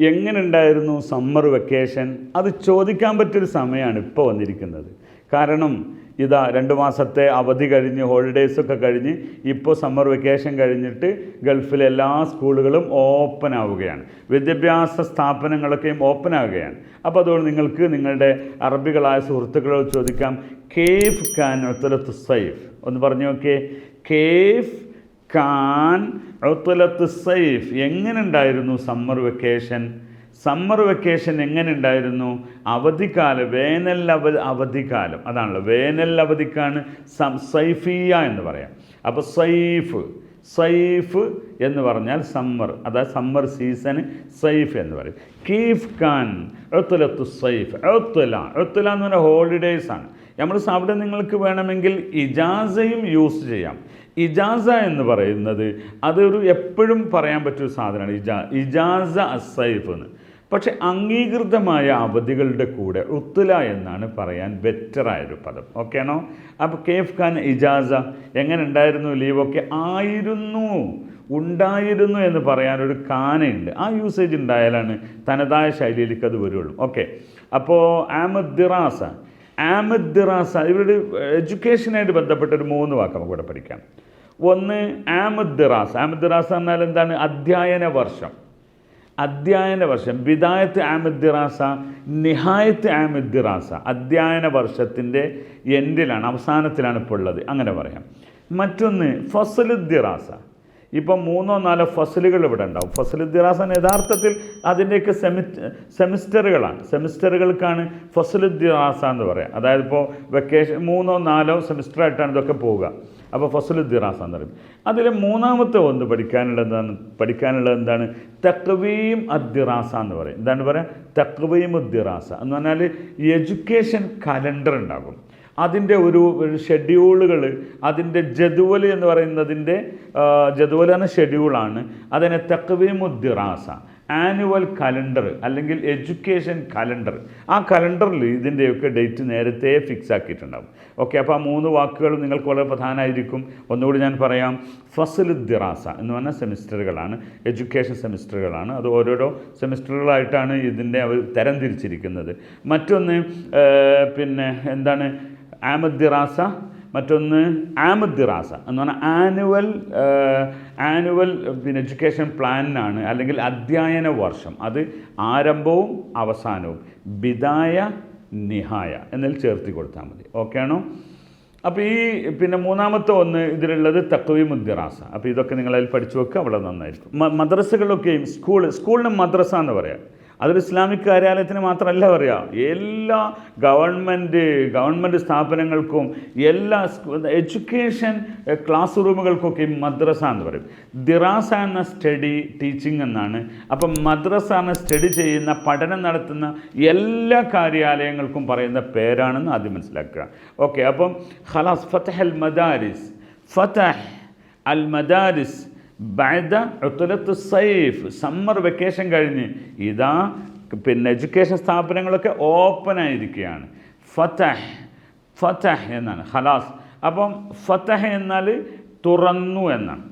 എങ്ങനെ ഉണ്ടായിരുന്നു summer vacation? അത് ചോദിക്കാൻ പറ്റിയൊരു സമയമാണ് ഇപ്പോൾ വന്നിരിക്കുന്നത്. കാരണം ഇതാ രണ്ട് മാസത്തെ അവധി കഴിഞ്ഞ് ഹോളിഡേയ്സൊക്കെ കഴിഞ്ഞ് ഇപ്പോൾ സമ്മർ വെക്കേഷൻ കഴിഞ്ഞിട്ട് ഗൾഫിലെ എല്ലാ സ്കൂളുകളും ഓപ്പൺ ആവുകയാണ്. വിദ്യാഭ്യാസ സ്ഥാപനങ്ങളൊക്കെയും ഓപ്പൺ ആവുകയാണ്. അപ്പോൾ അതുകൊണ്ട് നിങ്ങൾക്ക് നിങ്ങളുടെ അറബികളായ സുഹൃത്തുക്കളോട് ചോദിക്കാം കേഫ് ഒത്തലത്ത് സൈഫ്? ഒന്ന് പറഞ്ഞു നോക്കിയേ. കേഫ് ഖാൻ ഒത്തലത്ത് സൈഫ് എങ്ങനെ ഉണ്ടായിരുന്നു സമ്മർ വെക്കേഷൻ? സമ്മർ വെക്കേഷൻ എങ്ങനെ ഉണ്ടായിരുന്നു അവധിക്കാലം വേനൽ അവ അവധിക്കാലം. അതാണല്ലോ വേനൽ അവധിക്കാണ് സം സൈഫിയ എന്ന് പറയാം. അപ്പോൾ സൈഫ് സൈഫ് എന്ന് പറഞ്ഞാൽ സമ്മർ. അതായത് സമ്മർ സീസൺ സൈഫ് എന്ന് പറയും. കീഫ് ഖാൻ എത്തുലത്തു സൈഫ്. എത്തുല എത്തുല എന്ന് പറഞ്ഞാൽ ഹോളിഡേയ്സ് ആണ്. നമ്മൾ അവിടെ നിങ്ങൾക്ക് വേണമെങ്കിൽ ഇജാസയും യൂസ് ചെയ്യാം. ഇജാസ എന്ന് പറയുന്നത് അതൊരു എപ്പോഴും പറയാൻ പറ്റിയൊരു സാധനമാണ്. ഇജാ ഇജാസ അസൈഫ് എന്ന്. പക്ഷെ അംഗീകൃതമായ അവധികളുടെ കൂടെ ഉത്തുല എന്നാണ് പറയാൻ ബെറ്ററായൊരു പദം. ഓക്കെയാണോ അപ്പോൾ കേഫ് ഖാൻ ഇജാസ എങ്ങനെ ഉണ്ടായിരുന്നു? ലീവൊക്കെ ആയിരുന്നു. ഉണ്ടായിരുന്നു എന്ന് പറയാനൊരു കാനയുണ്ട് ആ യൂസേജ് ഉണ്ടായാലാണ് തനതായ ശൈലിയിലേക്ക് അത് വരുള്ളൂ. ഓക്കെ അപ്പോൾ ആമദ് ദിറാസ ആമദ് ദിറാസ ഇവരുടെ എഡ്യൂക്കേഷനായിട്ട് ബന്ധപ്പെട്ട ഒരു മൂന്ന് വാക്ക് നമുക്ക് ഇവിടെ പഠിക്കാം. ഒന്ന് ആമദ് ദിറാസ. ദിറാസ എന്നാൽ എന്താണ്? അധ്യയന വർഷം. അധ്യയന വർഷം. ബിദായത്ത് ആമദ് ദിറാസ നിഹായത്ത് ആമദ് ദിറാസ. അധ്യയന വർഷത്തിന്റെ എൻഡിലാണ് അവസാനത്തിലാണ് ഇപ്പോൾ ഉള്ളത്. അങ്ങനെ പറയാം. മറ്റൊന്ന് ഫസലുദ്ദിറാസ ഇപ്പം മൂന്നോ നാലോ ഫസലുകൾ ഇവിടെ ഉണ്ടാവും. ഫസൽ ഫസലുദ്ദിറാസ യഥാർത്ഥത്തിൽ അതിന്റെയൊക്കെ സെമി സെമിസ്റ്ററുകളാണ്. സെമിസ്റ്ററുകൾക്കാണ് ഫസൽ ഫസലുദ്ദിറാസ എന്ന് പറയാം. അതായത് ഇപ്പോൾ വെക്കേഷൻ മൂന്നോ നാലോ സെമിസ്റ്ററായിട്ടാണ് ഇതൊക്കെ പോവുക. അപ്പോൾ ഫസൽ ഫസലുദ്ദിറാസ എന്ന് പറയും. അതിൽ മൂന്നാമത്തെ ഒന്ന് പഠിക്കാനുള്ളത് എന്താണ്? പഠിക്കാനുള്ളത് എന്താണ്? തക്വീം അദ്ദിറാസ എന്ന് പറയും. എന്താണ് പറയുക തക്വീം ഉദ്ദിറാസ എന്ന് പറഞ്ഞാൽ എഡ്യൂക്കേഷൻ കലണ്ടർ ഉണ്ടാകും. അതിന്റെ ഒരു ഷെഡ്യൂളുകൾ അതിന്റെ ജദുവൽ എന്ന് പറയുന്നതിന്റെ ജദുവൽ എന്ന ഷെഡ്യൂളാണ്. അതിനെ തക്വീമുദ്ദിറാസ ആനുവൽ കലണ്ടർ അല്ലെങ്കിൽ എഡ്യൂക്കേഷൻ കലണ്ടർ. ആ കലണ്ടറിൽ ഇതിന്റെയൊക്കെ ഡേറ്റ് നേരത്തെ ഫിക്സ് ആക്കിയിട്ടുണ്ടാവും. ഓക്കെ അപ്പോൾ ആ മൂന്ന് വാക്കുകൾ നിങ്ങൾക്ക് വളരെ പ്രധാനമായിരിക്കും. ഒന്നുകൂടി ഞാൻ പറയാം. ഫസലുദ്ദിറാസ എന്ന് പറഞ്ഞ സെമിസ്റ്ററുകളാണ് എഡ്യൂക്കേഷൻ സെമിസ്റ്ററുകളാണ്. അത് ഓരോരോ സെമിസ്റ്ററുകളായിട്ടാണ് ഇതിന്റെ അവർ തരംതിരിച്ചിരിക്കുന്നത് മറ്റൊന്ന് പിന്നെ എന്താണ് ആമദ്ദിറാസ മറ്റൊന്ന് ആമദ്ദിറാസ എന്ന് പറഞ്ഞാൽ ആനുവൽ ആനുവൽ പിന്നെ എഡ്യൂക്കേഷൻ പ്ലാനിനാണ് അല്ലെങ്കിൽ അധ്യയന വർഷം. അത് ആരംഭവും അവസാനവും. ബിദായ നിഹായ എന്നതിൽ ചേർത്തി കൊടുത്താൽ മതി. ഓക്കെ ആണോ? അപ്പോൾ ഈ പിന്നെ മൂന്നാമത്തെ ഒന്ന് ഇതിലുള്ളത് തക്വി മുദ്ദിറാസ അപ്പോൾ ഇതൊക്കെ നിങ്ങളതിൽ പഠിച്ചു വെക്കുക അവിടെ നന്നായിരിക്കും. മദ്രസകളൊക്കെയും സ്കൂൾ സ്കൂളിന് മദ്രസ എന്ന് പറയാം. അതൊരു ഇസ്ലാമിക് കാര്യാലയത്തിന് മാത്രമല്ല പറയാം. എല്ലാ ഗവൺമെന്റ് ഗവൺമെന്റ് സ്ഥാപനങ്ങൾക്കും എല്ലാ എഡ്യൂക്കേഷൻ ക്ലാസ് റൂമുകൾക്കൊക്കെ മദ്രസ എന്ന് പറയും. ദിറാസ എന്ന സ്റ്റഡി ടീച്ചിങ് എന്നാണ്. അപ്പം മദ്രസ എന്ന സ്റ്റഡി ചെയ്യുന്ന പഠനം നടത്തുന്ന എല്ലാ കാര്യാലയങ്ങൾക്കും പറയുന്ന പേരാണെന്ന് ആദ്യം മനസ്സിലാക്കുക. ഓക്കെ അപ്പം ഹലാസ് ഫത്തഹൽ മദാരിസ് ഫത്തഹ് അൽ മദാരിസ് ബൈദ ഉത്തലത്ത് സൈഫ് സമ്മർ വെക്കേഷൻ കഴിഞ്ഞ് ഇതാ പിന്നെ എഡ്യൂക്കേഷൻ സ്ഥാപനങ്ങളൊക്കെ ഓപ്പൺ ആയിരിക്കുകയാണ്. ഫതഹ് ഫതഹ് എന്നാണ് ഹലാസ് അപ്പം ഫതഹ് എന്നാൽ തുറന്നു എന്നാണ്.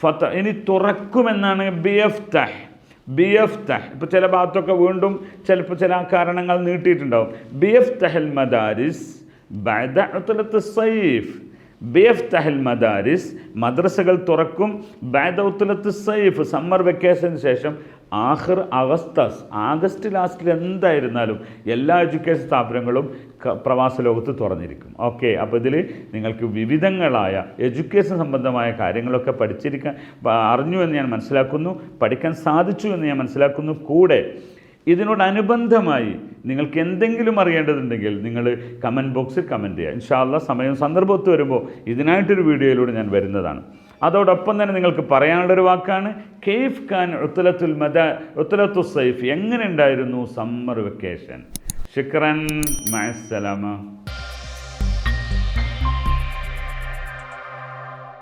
ഫത ഇനി തുറക്കുമെന്നാണ് ബി എഫ് തഹ് ബി എഫ് തഹ് ഇപ്പോൾ ചില ഭാഗത്തൊക്കെ വീണ്ടും ചിലപ്പോൾ ചില കാരണങ്ങൾ നീട്ടിയിട്ടുണ്ടാവും. ബി എഫ് തഹൽ മദാരിസ് ബൈദ ഉത്തലത്ത് സൈഫ്. ബിയഫ്തഹൽ മദാരിസ് മദ്രസകൾ തുറക്കും ബാദൗത്തുലത്ത് സൈഫ് സമ്മർ വെക്കേഷന് ശേഷം ആഹർ അഗസ്തസ് ആഗസ്റ്റ് ലാസ്റ്റിൽ എന്തായിരുന്നാലും എല്ലാ എഡ്യൂക്കേഷൻ സ്ഥാപനങ്ങളും പ്രവാസ ലോകത്ത് തുറന്നിരിക്കും. ഓക്കെ അപ്പോൾ ഇതിൽ നിങ്ങൾക്ക് വിവിധങ്ങളായ എഡ്യൂക്കേഷൻ സംബന്ധമായ കാര്യങ്ങളൊക്കെ പഠിച്ചിരിക്കാൻ അറിഞ്ഞു എന്ന് ഞാൻ മനസ്സിലാക്കുന്നു പഠിക്കാൻ സാധിച്ചു എന്ന് ഞാൻ മനസ്സിലാക്കുന്നു. കൂടെ ഇതിനോടനുബന്ധമായി നിങ്ങൾക്ക് എന്തെങ്കിലും അറിയേണ്ടതുണ്ടെങ്കിൽ നിങ്ങൾ കമന്റ് ബോക്സിൽ കമന്റ് ചെയ്യുക. ഇൻഷാല്ല സമയം സന്ദർഭത്ത് വരുമ്പോൾ ഇതിനായിട്ടൊരു വീഡിയോയിലൂടെ ഞാൻ വരുന്നതാണ്. അതോടൊപ്പം തന്നെ നിങ്ങൾക്ക് പറയാനുള്ളൊരു വാക്കാണ് കെയ്ഫ് ഖാൻ ഉത്തലത്തുൽ മദ ഉത്തലത്തു സൈഫ്. എങ്ങനെ ഉണ്ടായിരുന്നു സമ്മർ വെക്കേഷൻ? ശുക്രൻ മഅസ്സലാമ.